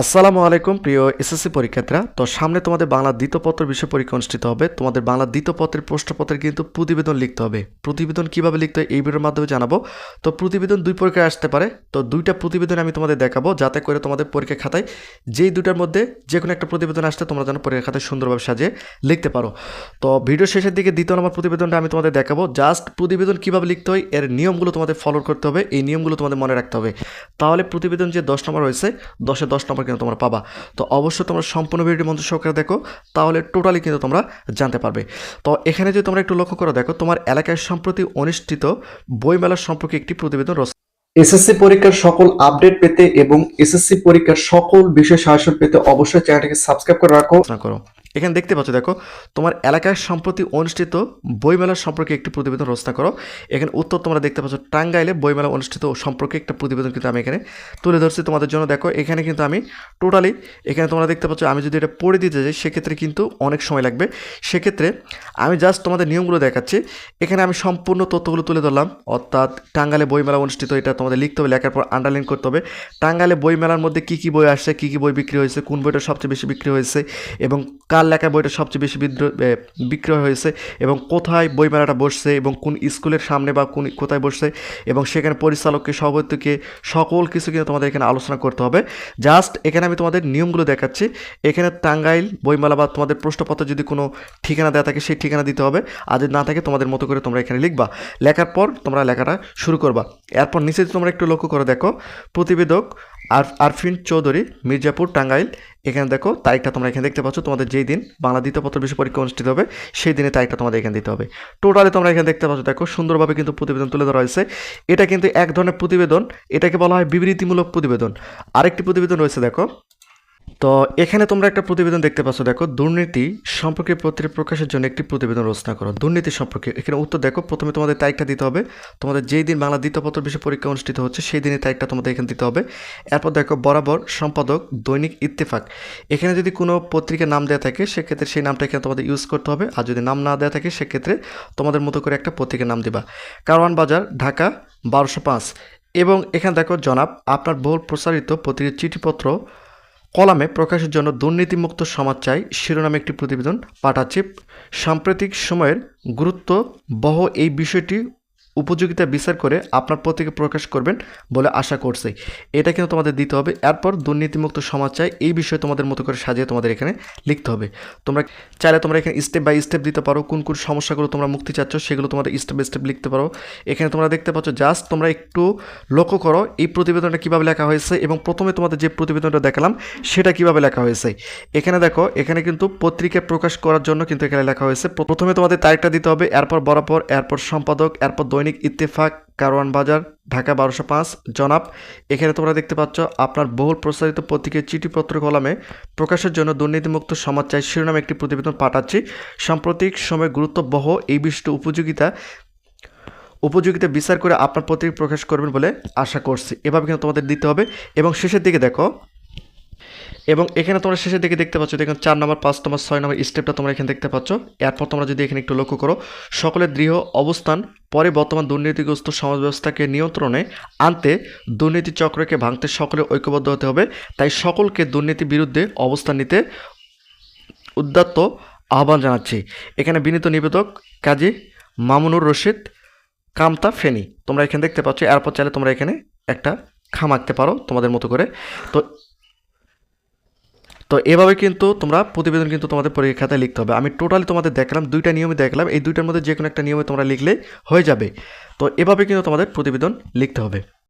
আসসালামু আলাইকুম, প্রিয় এসএসসি পরীক্ষার্থীরা। তো সামনে তোমাদের বাংলা দ্বিতীয় পত্র বিষয় পরীক্ষা অনুষ্ঠিত হবে। তোমাদের বাংলা দ্বিতীয় প্রশ্নপত্রে কিন্তু প্রতিবেদন লিখতে হবে। প্রতিবেদন কীভাবে লিখতে হয় এই ভিডিওর মাধ্যমে জানাব। তো প্রতিবেদন দুই পরীক্ষায় আসতে পারে। তো দুইটা প্রতিবেদন আমি তোমাদের দেখাবো, যাতে করে তোমাদের পরীক্ষা খাতায় যেই দুটার মধ্যে যে কোনো একটা প্রতিবেদন আসতে তোমরা যেন পরীক্ষা খাতায় সুন্দরভাবে সাজিয়ে লিখতে পারো। তো ভিডিও শেষের দিকে দ্বিতীয় নম্বর প্রতিবেদনটা আমি তোমাদের দেখাবো। জাস্ট প্রতিবেদন কীভাবে লিখতে হয়, এর নিয়মগুলো তোমাদের ফলো করতে হবে। এই নিয়মগুলো তোমাদের মনে রাখতে হবে। তাহলে প্রতিবেদন যে দশ নম্বর রয়েছে, দশে দশ নম্বর কিন্তু তোমরা পাবা। তো অবশ্যই তোমরা সম্পূর্ণ ভিডিওটি মন্ত্র সহকারে দেখো তাহলে টোটালি কিন্তু তোমরা জানতে পারবে। তো এখানে যদি তোমরা একটু লক্ষ্য করে দেখো তোমার এলাকায় সম্প্রতি অনুষ্ঠিত বইমেলা সম্পর্কে একটি প্রতিবেদন রচনা এসএসসি পরীক্ষার সকল আপডেট পেতে এবং এসএসসি পরীক্ষার সকল বিষয় সাহায্য পেতে অবশ্যই চ্যানেলটিকে সাবস্ক্রাইব করে রাখো। করো। এখানে দেখতে পাচ্ছ, দেখো, তোমার এলাকায় সম্প্রতি অনুষ্ঠিত বইমেলা সম্পর্কে একটি প্রতিবেদন রচনা করো। এখানে উত্তর তোমরা দেখতে পাচ্ছ, টাঙ্গাইলে বইমেলা অনুষ্ঠিত সম্পর্কে একটা প্রতিবেদন কিন্তু আমি এখানে তুলে ধরছি তোমাদের জন্য। দেখো, এখানে কিন্তু আমি টোটালি এখানে তোমরা দেখতে পাচ্ছ, আমি যদি এটা পড়ে দিতে যাই, সেক্ষেত্রে কিন্তু অনেক সময় লাগবে। সেক্ষেত্রে আমি জাস্ট তোমাদের নিয়মগুলো দেখাচ্ছি। এখানে আমি সম্পূর্ণ তথ্যগুলো তুলে ধরলাম। অর্থাৎ টাঙ্গালে বইমেলা অনুষ্ঠিত, এটা তোমাদের লিখতে হবে, লেখার পর আন্ডারলাইন করতে হবে। টাঙ্গালে বইমেলার মধ্যে কী কী বই আসছে, কী কী বই বিক্রি হয়েছে, কোন বইটা সবচেয়ে বেশি বিক্রি হয়েছে এবং কার লেখা বইটা সবচেয়ে বেশি বিক্রয় হয়েছে এবং কোথায় বইমেলাটা বসছে এবং কোন স্কুলের সামনে বা কোন কোথায় বসছে এবং সেখানে পরিচালককে, সভাপতিকে সকল কিছু কিন্তু তোমাদের এখানে আলোচনা করতে হবে। জাস্ট এখানে আমি তোমাদের নিয়মগুলো দেখাচ্ছি। এখানে টাঙ্গাইল বইমেলা বা তোমাদের প্রশ্নপত্র যদি কোনো ঠিকানা দেওয়া থাকে, সেই ঠিকানা দিতে হবে। আর যদি না থাকে, তোমাদের মতো করে তোমরা এখানে লিখবা। লেখার পর তোমরা লেখাটা শুরু করবা। এরপর নিচে তোমরা একটু লক্ষ্য করে দেখো, প্রতিবেদক আর আরফিন চৌধুরী, মির্জাপুর, টাঙ্গাইল। এখানে দেখো তারিখটা তোমরা এখানে দেখতে পাচ্ছ। তোমাদের যেই দিন বাংলা দ্বিতীয় পত্র বিষয় পরীক্ষা অনুষ্ঠিত হবে, সেই দিনে তারিখটা তোমাদের এখানে দিতে হবে। টোটালি তোমরা এখানে দেখতে পাচ্ছ, দেখো সুন্দরভাবে কিন্তু প্রতিবেদন তুলে ধরা হয়েছে। এটা কিন্তু এক ধরনের প্রতিবেদন। এটাকে বলা হয় বিবৃতিমূলক প্রতিবেদন। আরেকটি প্রতিবেদন রয়েছে, দেখো। তো এখানে তোমরা একটা প্রতিবেদন দেখতে পাচ্ছ, দেখো, দুর্নীতি সম্পর্কে পত্রিকা প্রকাশের জন্য একটি প্রতিবেদন রচনা করো। দুর্নীতি সম্পর্কে, এখানে উত্তর দেখো, প্রথমে তোমাদের তারিখটা দিতে হবে। তোমাদের যেই দিন বাংলা দ্বিতীয়পত্র বিষয় পরীক্ষা অনুষ্ঠিত হচ্ছে, সেই দিনের তারিখটা তোমাদের এখানে দিতে হবে। এরপর দেখো, বরাবর সম্পাদক দৈনিক ইত্তেফাক। এখানে যদি কোনো পত্রিকার নাম দেওয়া থাকে, সেক্ষেত্রে সেই নামটা এখানে তোমাদের ইউজ করতে হবে। আর যদি নাম না দেওয়া থাকে, সেক্ষেত্রে তোমাদের মতো করে একটা পত্রিকার নাম দিবা। কারওয়ান বাজার, ঢাকা, বারোশো পাঁচ। এবং এখানে দেখো, জনাব, আপনার বহুল প্রচারিত পত্রিকার চিঠিপত্র কলামে প্রকাশের জন্য দুর্নীতিমুক্ত সমাজ চাই শিরোনামে একটি প্রতিবেদন পাঠাচ্ছে সাম্প্রতিক সময়ের গুরুত্ব বহ এই বিষয়টি উপযোগিতা বিচার করে আপনার পত্রিকা প্রকাশ করবেন বলে আশা করছি। এটা কিন্তু তোমাদের দিতে হবে। এরপর দুর্নীতিমুক্ত সমাজ চাই, এই বিষয়ে তোমাদের মতো করে সাজিয়ে তোমাদের এখানে লিখতে হবে। তোমরা চাইলে তোমরা এখানে স্টেপ বাই স্টেপ দিতে পারো, কোন কোন সমস্যাগুলো তোমরা মুক্তি চাচ্ছ সেগুলো তোমাদের স্টেপ বাই স্টেপ লিখতে পারো। এখানে তোমরা দেখতে পাচ্ছ জাস্ট তোমরা একটু লক্ষ্য করো এই প্রতিবেদনটা কীভাবে লেখা হয়েছে এবং প্রথমে তোমাদের যে প্রতিবেদনটা দেখালাম সেটা কীভাবে লেখা হয়েছে। এখানে দেখো, এখানে কিন্তু পত্রিকা প্রকাশ করার জন্য কিন্তু এখানে লেখা হয়েছে। প্রথমে তোমাদের তারিখটা দিতে হবে, এরপর বরাবর, এরপর সম্পাদক, এরপর দৈনিক ইত্তেফাক, কারওয়ান বাজার, ঢাকা বারোশো পাঁচ। জনাব, এখানে তোমরা দেখতে পাচ্ছ আপনার বহুল প্রচারিত পত্রিকার চিঠিপত্র কলামে প্রকাশের জন্য দুর্নীতিমুক্ত সমাজ চাই শিরোনামে একটি প্রতিবেদন পাঠাচ্ছি। সাম্প্রতিক সময় গুরুত্ববহ এই বিষয়টি উপযোগিতা উপযোগিতা বিচার করে আপনার পত্রিকা প্রকাশ করবেন বলে আশা করছি। এভাবে কিন্তু তোমাদের দিতে হবে। এবং শেষের দিকে দেখো এবং এখানে তোমরা শেষের দিকে দেখতে পাচ্ছ, দেখুন চার নম্বর, পাঁচ নম্বর, ছয় নম্বর স্টেপটা তোমরা এখানে দেখতে পাচ্ছ। এরপর তোমরা যদি এখানে একটু লক্ষ্য করো, সকলের দৃঢ় অবস্থান, পরে বর্তমান দুর্নীতিগ্রস্ত সমাজ ব্যবস্থাকে নিয়ন্ত্রণে আনতে দুর্নীতি চক্রকে ভাঙতে সকলে ঐক্যবদ্ধ হতে হবে। তাই সকলকে দুর্নীতি বিরুদ্ধে অবস্থান নিতে উদ্যত্ত আহ্বান জানাচ্ছি। এখানে বিনীত নিবেদক কাজী মামুনুর রশিদ কামতা ফেনি। তোমরা এখানে দেখতে পাচ্ছ, এরপর চাইলে তোমরা এখানে একটা খাম আঁকতে পারো তোমাদের মতো করে। তো তো এভাবে কিন্তু তোমরা প্রতিবেদন কিন্তু তোমাদের পরীক্ষাতে লিখতে হবে। আমি টোটালি তোমাদের দেখলাম, দুইটা নিয়মে দেখলাম, এই দুইটার মধ্যে যে কোনো একটা নিয়মে তোমরা লিখলে হয়ে যাবে। তো এভাবে কিন্তু তোমাদের প্রতিবেদন লিখতে হবে।